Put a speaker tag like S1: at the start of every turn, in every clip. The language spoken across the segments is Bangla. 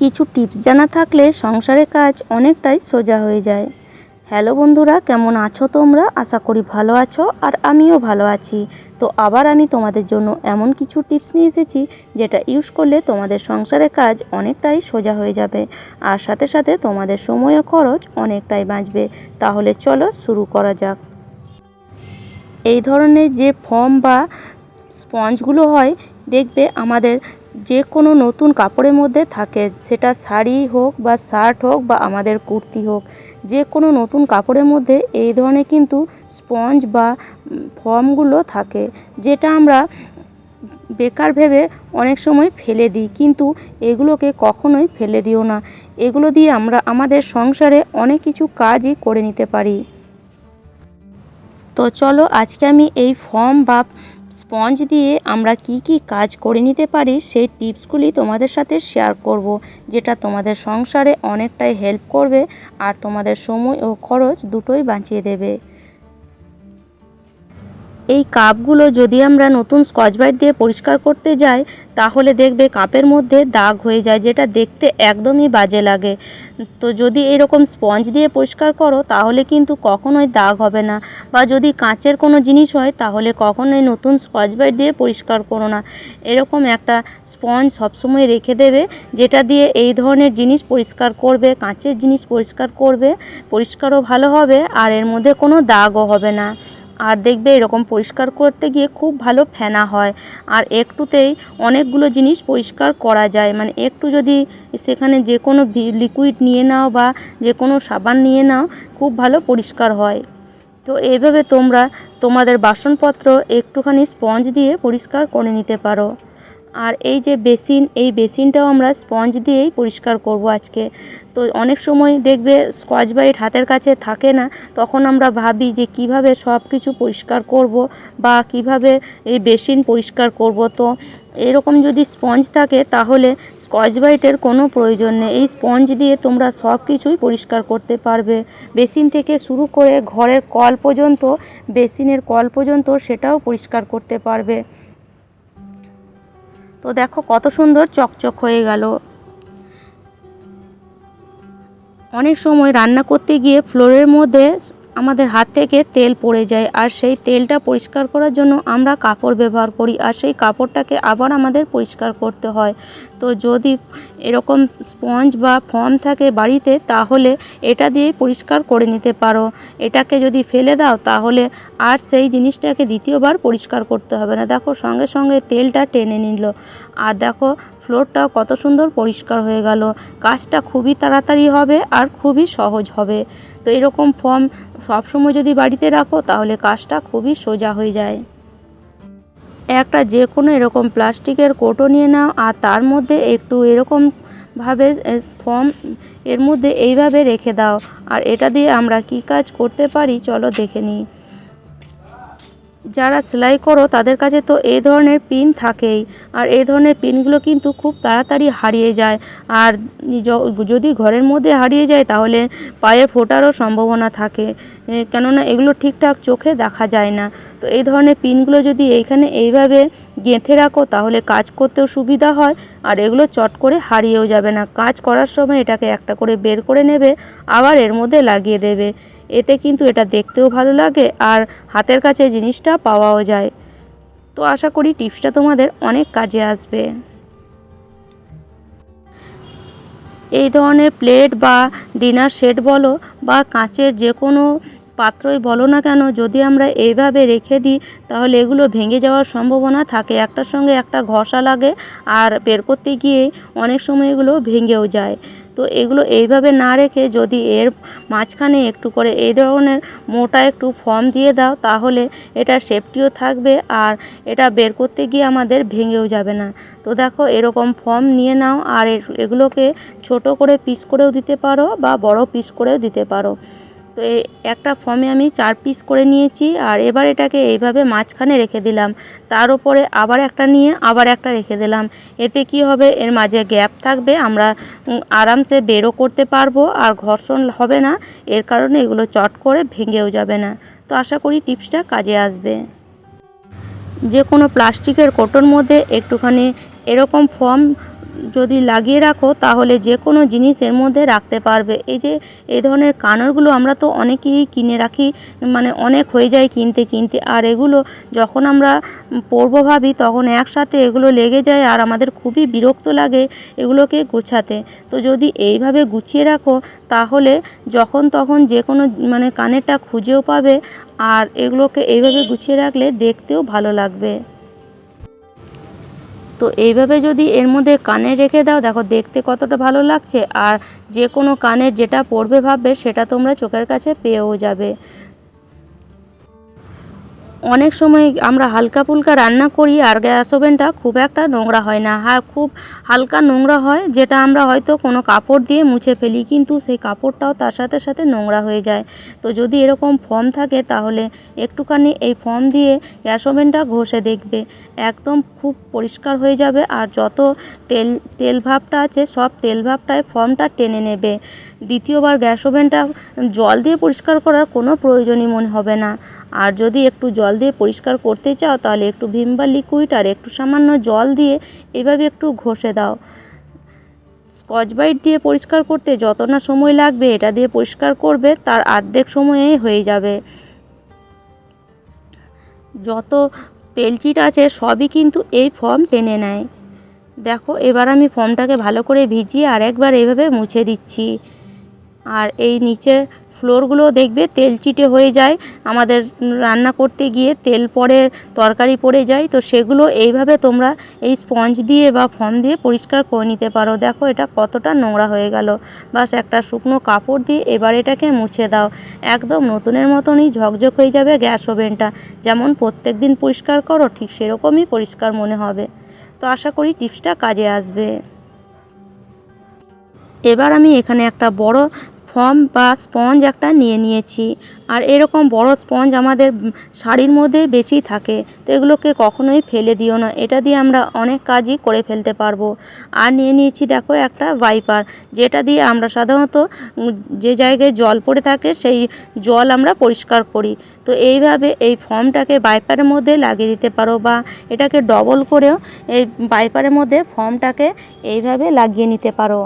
S1: কিছু টিপস জানা থাকলে সংসারের কাজ অনেকটাই সোজা হয়ে যায়। হ্যালো বন্ধুরা, কেমন আছো তোমরা? আশা করি ভালো আছো আর আমিও ভালো আছি। তো আবার আমি তোমাদের জন্য এমন কিছু টিপস নিয়ে এসেছি যেটা ইউজ করলে তোমাদের সংসারের কাজ অনেকটাই সোজা হয়ে যাবে আর সাথে সাথে তোমাদের সময় খরচ অনেকটাই বাঁচবে। তাহলে চলো শুরু করা যাক। এই ধরনের যে ফর্ম বা স্পঞ্জগুলো হয়, দেখবে আমাদের যে কোনো নতুন কাপড়ের মধ্যে থাকে, সেটা শাড়ি হোক বা শার্ট হোক বা আমাদের কুর্তি হোক, যে কোনো নতুন কাপড়ের মধ্যে এই ধরনের কিন্তু স্পঞ্জ বা ফর্মগুলো থাকে, যেটা আমরা বেকার ভেবে অনেক সময় ফেলে দিই, কিন্তু এগুলোকে কখনোই ফেলে দিও না। এগুলো দিয়ে আমরা আমাদের সংসারে অনেক কিছু কাজই করে নিতে পারি। তো চলো আজকে আমি এই ফর্ম বা স্পঞ্জ দিয়ে আমরা কি কি কাজ করে নিতে পারি, সেই টিপসগুলি তোমাদের সাথে শেয়ার করব, যেটা তোমাদের সংসারে অনেকটাই হেল্প করবে আর তোমাদের সময় ও খরচ দুটোই বাঁচিয়ে দেবে। এই কাপগুলো যদি আমরা নতুন স্কচ ব্রাইট দিয়ে পরিষ্কার করতে যাই, তাহলে দেখবে কাপের মধ্যে দাগ হয়ে যায়, যেটা দেখতে একদমই বাজে লাগে। তো যদি এরকম স্পঞ্জ দিয়ে পরিষ্কার করো, তাহলে কিন্তু কখনোই দাগ হবে না। বা যদি কাঁচের কোনো জিনিস হয়, তাহলে কখনোই নতুন স্কচ ব্রাইট দিয়ে পরিষ্কার করো না। এরকম একটা স্পঞ্জ সবসময় রেখে দেবে, যেটা দিয়ে এই ধরনের জিনিস পরিষ্কার করবে, কাঁচের জিনিস পরিষ্কার করবে, পরিষ্কারও ভালো হবে, আর এর মধ্যে কোনো দাগও হবে না। আর দেখবে এরকম পরিষ্কার করতে গিয়ে খুব ভালো ফেনা হয়। আর একটুতেই অনেকগুলো জিনিস পরিষ্কার করা যায়। মানে একটু যদি সেখানে যে কোনো লিকুইড নিয়ে নাও বা যে কোনো সাবান নিয়ে নাও, খুব ভালো পরিষ্কার হয়। তো এইভাবে তোমরা তোমাদের বাসনপত্র একটুখানি স্পঞ্জ দিয়ে পরিষ্কার করে নিতে পারো। আর এই যে বেসিন, এই বেসিনটাও আমরা স্পঞ্জ দিয়েই পরিষ্কার করব আজকে। তো অনেক সময় দেখবে স্কচ ব্রাইট হাতের কাছে থাকে না, তখন আমরা ভাবি যে কীভাবে সব কিছু পরিষ্কার করব বা কীভাবে এই বেসিন পরিষ্কার করব। তো এরকম যদি স্পঞ্জ থাকে তাহলে স্কচ ব্রাইটের কোনো প্রয়োজন নেই। এই স্পঞ্জ দিয়ে তোমরা সব কিছুই পরিষ্কার করতে পারবে। বেসিন থেকে শুরু করে ঘরের কল পর্যন্ত, বেসিনের কল পর্যন্ত সেটাও পরিষ্কার করতে পারবে। তো দেখো কত সুন্দর চকচক হয়ে গেল। অনেক সময় রান্না করতে গিয়ে ফ্লোরের মধ্যে আমাদের হাত থেকে তেল পড়ে যায় আর সেই তেলটা পরিষ্কার করার জন্য আমরা কাপড় ব্যবহার করি আর সেই কাপড়টাকে আবার আমাদের পরিষ্কার করতে হয়। তো যদি এরকম স্পঞ্জ বা ফর্ম থাকে বাড়িতে, তাহলে এটা দিয়েই পরিষ্কার করে নিতে পারো। এটাকে যদি ফেলে দাও, তাহলে আর সেই জিনিসটাকে দ্বিতীয়বার পরিষ্কার করতে হবে না। দেখো, সঙ্গে সঙ্গে তেলটা টেনে নিল। আর দেখো, ফ্লোরটাও কত সুন্দর পরিষ্কার হয়ে গেল। কাজটা খুবই তাড়াতাড়ি হবে আর খুবই সহজ হবে। তো এরকম ফর্ম সবসময় যদি বাড়িতে রাখো, তাহলে কাজটা খুবই সোজা হয়ে যায়। একটা যে কোনো এরকম প্লাস্টিকের কোটো নিয়ে নাও, আর তার মধ্যে একটু এরকম ভাবে ফর্ম এর মধ্যে এইভাবে রেখে দাও। আর এটা দিয়ে আমরা কি কাজ করতে পারি? চলো দেখে নিই। যারা সেলাই করো, তাদের কাছে তো এই ধরনের পিন থাকেই। আর এই ধরনের পিনগুলো কিন্তু খুব তাড়াতাড়ি হারিয়ে যায়। আর যদি ঘরের মধ্যে হারিয়ে যায়, তাহলে পায়ে ফোটারও সম্ভাবনা থাকে। কেননা এগুলো ঠিকঠাক চোখে দেখা যায় না। তো এই ধরনের পিনগুলো যদি এইখানে এইভাবে গেঁথে রাখো, তাহলে কাজ করতেও সুবিধা হয়। আর এগুলো চট করে হারিয়েও যাবে না। কাজ করার সময় এটাকে একটা করে বের করে নেবে, আবার এর মধ্যে লাগিয়ে দেবে। এতে কিন্তু এটা দেখতেও ভালো লাগে আর হাতের কাছে জিনিসটা পাওয়াও যায়। তো আশা করি টিপসটা তোমাদের অনেক কাজে আসবে। এই ধরনের প্লেট বা ডিনার সেট বলো বা কাঁচের যে কোনো পাত্রই বলো না কেন, যদি আমরা এইভাবে রেখে দিই, তাহলে এগুলো ভেঙে যাওয়ার সম্ভাবনা থাকে। একটার সঙ্গে একটা ঘষা লাগে আর বের করতে গিয়ে অনেক সময় এগুলো ভেঙেও যায়। তো এগুলো এইভাবে না রেখে যদি এর মাঝখানে একটু করে এই ধরনের মোটা একটু ফর্ম দিয়ে দাও, তাহলে এটা সেফটিও থাকবে আর এটা বের করতে গিয়ে আমাদের ভেঙেও যাবে না। তো দেখো এরকম ফর্ম নিয়ে নাও আর এগুলোকে ছোট করে পিস করেও দিতে পারো বা বড় পিস করেও দিতে পারো। তো একটা ফর্মে আমি চার পিস করে নিয়েছি, আর এবার এটাকে এইভাবে মাঝখানে রেখে দিলাম। তার উপরে আবার একটা নিয়ে আবার একটা রেখে দিলাম। এতে কি হবে? এর মাঝে গ্যাপ থাকবে, আমরা আরামসে বেরও করতে পারব, আর ঘর্ষণ হবে না। এর কারণে এগুলো চট করে ভেঙেও যাবে না। তো আশা করি টিপসটা কাজে আসবে। যে কোনো প্লাস্টিকের কোটোর মধ্যে একটুখানি এরকম ফর্ম যদি লাগিয়ে রাখো, তাহলে যে কোনো জিনিস এর মধ্যে রাখতে পারবে। এই যে, এই ধরনের কানেরগুলো আমরা তো অনেকেই কিনে রাখি মানে অনেক হয়ে যায় কিনতে কিনতে। আর এগুলো যখন আমরা পরবো ভাবি, তখন একসাথে এগুলো লেগে যায় আর আমাদের খুবই বিরক্ত লাগে এগুলোকে গোছাতে। তো যদি এইভাবে গুছিয়ে রাখো, তাহলে যখন তখন যে কোনো মানে কানেরটা খুঁজেও পাবে। আর এগুলোকে এইভাবে গুছিয়ে রাখলে দেখতেও ভালো লাগবে। তো এইভাবে যদি এর মধ্যে কানে রেখে দাও, দেখো দেখতে কতটা ভালো লাগছে। আর যে কোনো কানের যেটা পড়বে ভাববে, সেটা তোমরা চোখের কাছে পেয়েও যাবে। অনেক সময় আমরা হালকা ফুলকা রান্না করি আর গ্যাস ওভেনটা খুব একটা নোংরা হয় না। হ্যাঁ খুব হালকা নোংরা হয়, যেটা আমরা হয়তো কোনো কাপড় দিয়ে মুছে ফেলি, কিন্তু সেই কাপড়টাও তার সাথে সাথে নোংরা হয়ে যায়। তো যদি এরকম ফর্ম থাকে, তাহলে একটুখানি এই ফর্ম দিয়ে গ্যাস ওভেনটা ঘষে দেখবে। একদম খুব পরিষ্কার হয়ে যাবে আর যত তেল তেল ভাবটা আছে, সব তেল ভাবটায় ফর্মটা টেনে নেবে। দ্বিতীয়বার গ্যাস ওভেনটা জল দিয়ে পরিষ্কার করার কোনো প্রয়োজনই মনে হবে না। আর যদি একটু জল দিয়ে পরিষ্কার করতে চাও, তাহলে একটু ভিম বা লিকুইড আর একটু সামান্য জল দিয়ে এভাবে একটু ঘষে দাও। স্কচ ব্রাইট দিয়ে পরিষ্কার করতে যত না সময় লাগবে, এটা দিয়ে পরিষ্কার করবে, তার অর্ধেক সময়েই হয়ে যাবে। যত তেলচিট আছে, সবই কিন্তু এই ফর্ম টেনে নেয়। দেখো, এবার আমি ফর্মটাকে ভালো করে ভিজিয়ে আর একবার এভাবে মুছে দিচ্ছি। আর এই নিচের ফ্লোরগুলো দেখবে তেল চিটে হয়ে যায়। আমাদের রান্না করতে গিয়ে তেল পড়ে, তরকারি পড়ে যায়। তো সেগুলো এইভাবে তোমরা এই স্পঞ্জ দিয়ে বা ফর্ম দিয়ে পরিষ্কার করে নিতে পারো। দেখো এটা কতটা নোংরা হয়ে গেল। বাস একটা শুকনো কাপড় দিয়ে এবার এটাকে মুছে দাও। একদম নতুনের মতনই ঝকঝক হয়ে যাবে গ্যাস ওভেনটা। যেমন প্রত্যেক দিন পরিষ্কার করো, ঠিক সেরকমই পরিষ্কার মনে হবে। তো আশা করি টিপসটা কাজে আসবে। এবার আমি এখানে একটা বড় ফর্ম বা স্পঞ্জ একটা নিয়ে নিয়েছি। আর এরকম বড় স্পঞ্জ আমাদের শাড়ির মধ্যে বেশি থাকে, তো এগুলোকে কখনোই ফেলে দিও না। এটা দিয়ে আমরা অনেক কাজই করে ফেলতে পারব। আর নিয়ে নিয়েছি দেখো একটা ওয়াইপার যেটা দিয়ে আমরা সাধারণত যে জায়গায় জল পড়ে থাকে সেই জল আমরা পরিষ্কার করি। তো এইভাবে এই ফর্মটাকে বাইপারের মধ্যে লাগিয়ে দিতে পারো বা এটাকে ডবল করেও এই বাইপারের মধ্যে ফর্মটাকে এইভাবে লাগিয়ে নিতে পারো।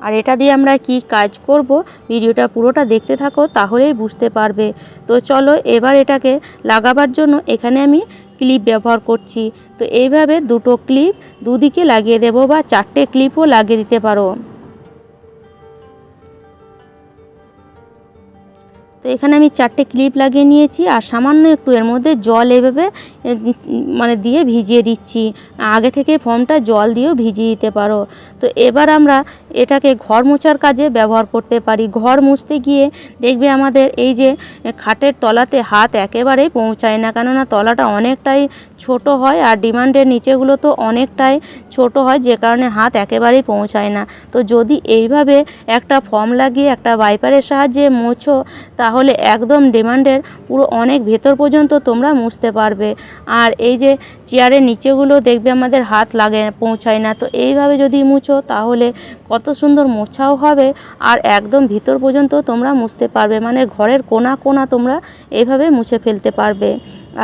S1: আর এটা দিয়ে আমরা কি কাজ করব, ভিডিওটা পুরোটা দেখতে থাকো, তাহলেই বুঝতে পারবে। তো চলো এবার এটাকে লাগাবার জন্য এখানে আমি ক্লিপ ব্যবহার করছি। তো এইভাবে দুটো ক্লিপ দুদিকে লাগিয়ে দেবো বা চারটে ক্লিপও লাগিয়ে দিতে পারো। তো এখানে আমি চারটে ক্লিপ লাগিয়ে নিয়েছি, আর সামান্য একটু এর মধ্যে জল এভাবে মানে দিয়ে ভিজিয়ে দিচ্ছি। আগে থেকে ফর্মটা জল দিয়েও ভিজিয়ে দিতে পারো। তো এবার আমরা এটাকে ঘর মোছার কাজে ব্যবহার করতে পারি। ঘর মুছতে গিয়ে দেখবে আমাদের এই যে খাটের তলাতে হাত একেবারেই পৌঁছায় না। কেননা তলাটা অনেকটাই ছোট হয় আর ডিমান্ডের নিচেগুলো তো অনেকটাই ছোট হয়, যে কারণে হাত একেবারেই পৌঁছায় না। তো যদি এইভাবে একটা ফর্ম লাগিয়ে, একটা ওয়াইপারের সাহায্যে মোছো, তাহলে একদম ডিমান্ডের পুরো অনেক ভেতর পর্যন্ত তোমরা মুছতে পারবে। আর এই যে চেয়ারের নিচেগুলো দেখবে আমাদের হাত লাগে, পৌঁছায় না। তো এইভাবে যদি মুছো, তাহলে কত সুন্দর মোছাও হবে আর একদম ভিতর পর্যন্ত তোমরা মুছতে পারবে। মানে ঘরের কোনা কোনা তোমরা এভাবে মুছে ফেলতে পারবে।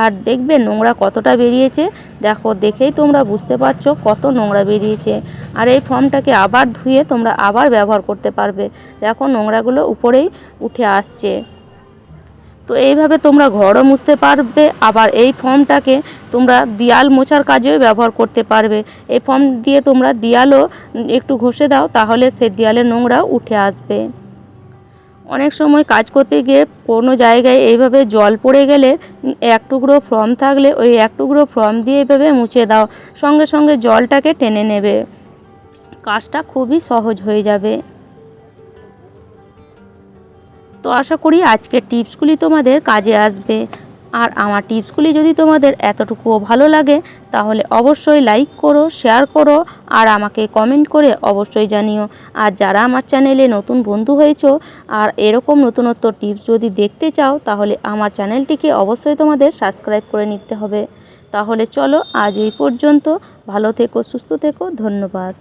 S1: আর দেখবে নোংরা কতটা বেরিয়েছে। দেখো, দেখেই তোমরা বুঝতে পারছ কত নোংরা বেরিয়েছে। আর এই ফর্মটাকে আবার ধুয়ে তোমরা আবার ব্যবহার করতে পারবে। দেখো নোংরাগুলো উপরেই উঠে আসছে। তো এইভাবে তোমরা ঘরও মুছতে পারবে, আবার এই ফর্মটাকে তোমরা দেয়াল মোছার কাজেও ব্যবহার করতে পারবে। এই ফর্ম দিয়ে তোমরা দেয়ালও একটু ঘষে দাও, তাহলে সে দেয়ালের নোংরা উঠে আসবে। অনেক সময় কাজ করতে গিয়ে কোনো জায়গায় এইভাবে জল পড়ে গেলে এক টুকরো ফর্ম থাকলে ওই এক টুকরো ফর্ম দিয়ে এইভাবে মুছে দাও, সঙ্গে সঙ্গে জলটাকে টেনে নেবে। কাজটা খুবই সহজ হয়ে যাবে। তো আশা করি আজকের টিপসগুলি তোমাদের কাজে আসবে। আর আমার টিপসগুলি যদি তোমাদের এতটুকুও ভালো লাগে, তাহলে অবশ্যই লাইক করো, শেয়ার করো, আর আমাকে কমেন্ট করে অবশ্যই জানিও। আর যারা আমার চ্যানেলে নতুন বন্ধু হয়েছো, আর এরকম নতুনত্ব টিপস যদি দেখতে চাও, তাহলে আমার চ্যানেলটিকে অবশ্যই তোমাদের সাবস্ক্রাইব করে নিতে হবে। তাহলে চলো আজ এই পর্যন্ত। ভালো থেকো, সুস্থ থেকো, ধন্যবাদ।